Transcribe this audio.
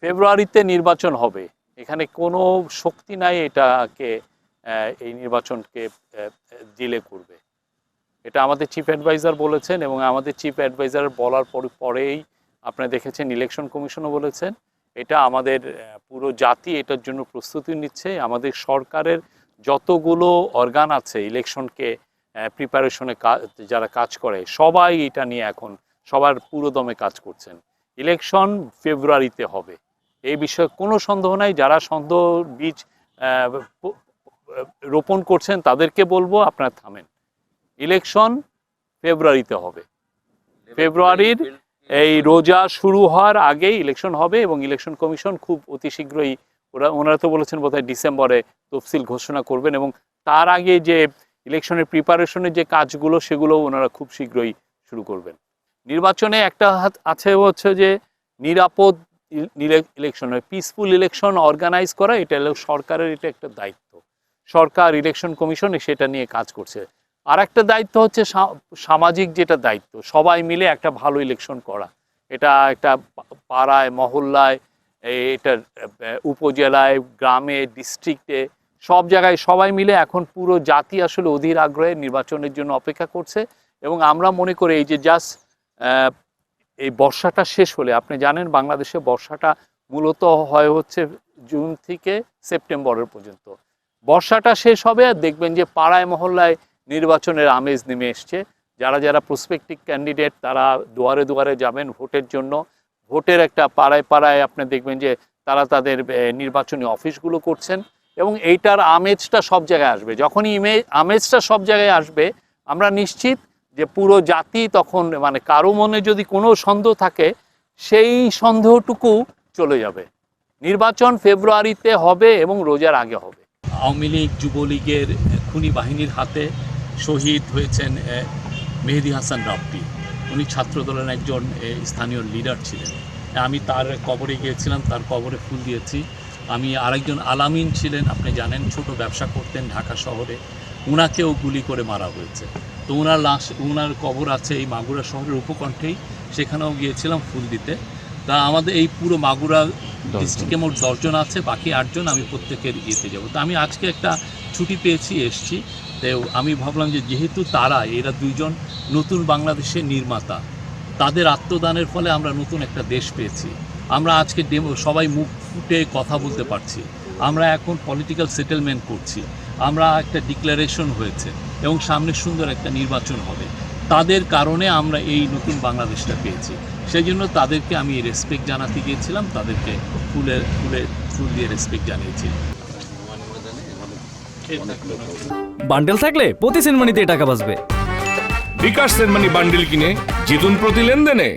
ফেব্রুয়ারিতে নির্বাচন হবে। এখানে কোনো শক্তি নাই এটাকে এই নির্বাচনকে ডিলে করবে। এটা আমাদের চিফ অ্যাডভাইজার বলেছেন এবং আমাদের চিফ অ্যাডভাইজার বলার পর- পরেই আপনারা দেখেছেন, ইলেকশন কমিশনও বলেছেন। এটা আমাদের পুরো জাতি এটার জন্য প্রস্তুতি নিচ্ছে। আমাদের সরকারের যতগুলো অর্গান আছে ইলেকশনকে প্রিপারেশনে যারা কাজ করে, সবাই এটা নিয়ে এখন সবার পুরোদমে কাজ করছেন। ইলেকশন ফেব্রুয়ারিতে হবে। এই বিষয়ে কোনো সন্দেহ নাই। যারা সন্দেহ বীজ রোপণ করছেন তাদেরকে বলব আপনারা থামেন। ইলেকশন ফেব্রুয়ারিতে হবে। ফেব্রুয়ারির এই রোজা শুরু হওয়ার আগেই ইলেকশন হবে এবং ইলেকশন কমিশন খুব অতি শীঘ্রই ওরা ওনারা তো বলেছেন বোধহয় ডিসেম্বরে তফসিল ঘোষণা করবেন এবং তার আগে যে ইলেকশনের প্রিপারেশনের যে কাজগুলো সেগুলো ওনারা খুব শীঘ্রই শুরু করবেন। নির্বাচনে একটা হাত- আছে হচ্ছে যে নিরাপদ ইলেকশন হয় পিসফুল ইলেকশন অর্গানাইজ করা, এটা সরকারের, এটা একটা দায়িত্ব। সরকার ইলেকশন কমিশন সেটা নিয়ে কাজ করছে। আর একটা দায়িত্ব হচ্ছে সামাজিক যেটা দায়িত্ব, সবাই মিলে একটা ভালো ইলেকশন করা। এটা একটা পাড়ায়, মহল্লায় এটা উপজেলায়, গ্রামে ডিস্ট্রিক্টে সব জায়গায় সবাই মিলে এখন পুরো জাতি আসলে অধীর আগ্রহে নির্বাচনের জন্য অপেক্ষা করছে। এবং আমরা মনে করি এই যে জাস্ট এই বর্ষাটা শেষ হলে, আপনি জানেন বাংলাদেশে বর্ষাটা মূলত হয় হচ্ছে জুন থেকে সেপ্টেম্বরের পর্যন্ত। বর্ষাটা শেষ হবে আর দেখবেন যে পাড়ায়, মহল্লায় নির্বাচনের আমেজ নেমে এসছে। যারা যারা প্রসপেক্টিভ ক্যান্ডিডেট তারা দুয়ারে দুয়ারে যাবেন ভোটের জন্য। ভোটের একটা পাড়ায় পাড়ায় আপনি দেখবেন যে তারা তাদের নির্বাচনী অফিসগুলো করছেন এবং এইটার আমেজটা সব জায়গায় আসবে। যখনই ইমে, আমেজটা সব জায়গায় আসবে, আমরা নিশ্চিত যে পুরো জাতি তখন মানে কারও মনে যদি কোনো সন্দেহ থাকে, সেই সন্দেহটুকু চলে যাবে। নির্বাচন ফেব্রুয়ারিতে হবে এবং রোজার আগে হবে। আওয়ামী লীগ যুবলীগের খুনি বাহিনীর হাতে শহীদ হয়েছেন মেহেদি হাসান রাব্বি। উনি ছাত্রদলের একজন স্থানীয় লিডার ছিলেন। আমি তার কবরে গিয়েছিলাম, তার কবরে ফুল দিয়েছি। আমি আরেকজন আলামিন ছিলেন, আপনি জানেন, ছোট ব্যবসা করতেন ঢাকা শহরে। উনাকেও গুলি করে মারা হয়েছে। তো ওনার লাশ ওনার কবর আছে এই মাগুরা শহরের উপকণ্ঠেই। সেখানেও গিয়েছিলাম ফুল দিতে। তা আমাদের এই পুরো মাগুরা ডিস্ট্রিক্টে মোট দশজন আছে বাকি আটজন আমি প্রত্যেকের ইয়েতে যাব। তো আমি আজকে একটা ছুটি পেয়েছি এসছি। তো আমি ভাবলাম যে যেহেতু তারা এরা দুইজন নতুন বাংলাদেশের নির্মাতা তাদের আত্মদানের ফলে আমরা নতুন একটা দেশ পেয়েছি। আমরা আজকে ডেমো সবাই মুখ ফুটে কথা বলতে পারছি। আমরা এখন পলিটিক্যাল সেটেলমেন্ট করছি। আমরা একটা ডিক্লারেশন হয়েছে এবং সামনে সুন্দর একটা নির্বাচন হবে। তাদের কারণে আমরা এই নতুন বাংলাদেশটা পেয়েছি। সেই জন্য তাদেরকে আমি রেসপেক্ট জানাতে গিয়েছিলাম তাদেরকে ফুলের ফুলের ফুল দিয়ে রেসপেক্ট জানিয়েছি। বান্ডেল থাকলে প্রতি সিনেমানিতে টাকা বাঁচবে। বিকাশ সেনমানি বান্ডেল কিনে জিতুন প্রতি লেনদেনে।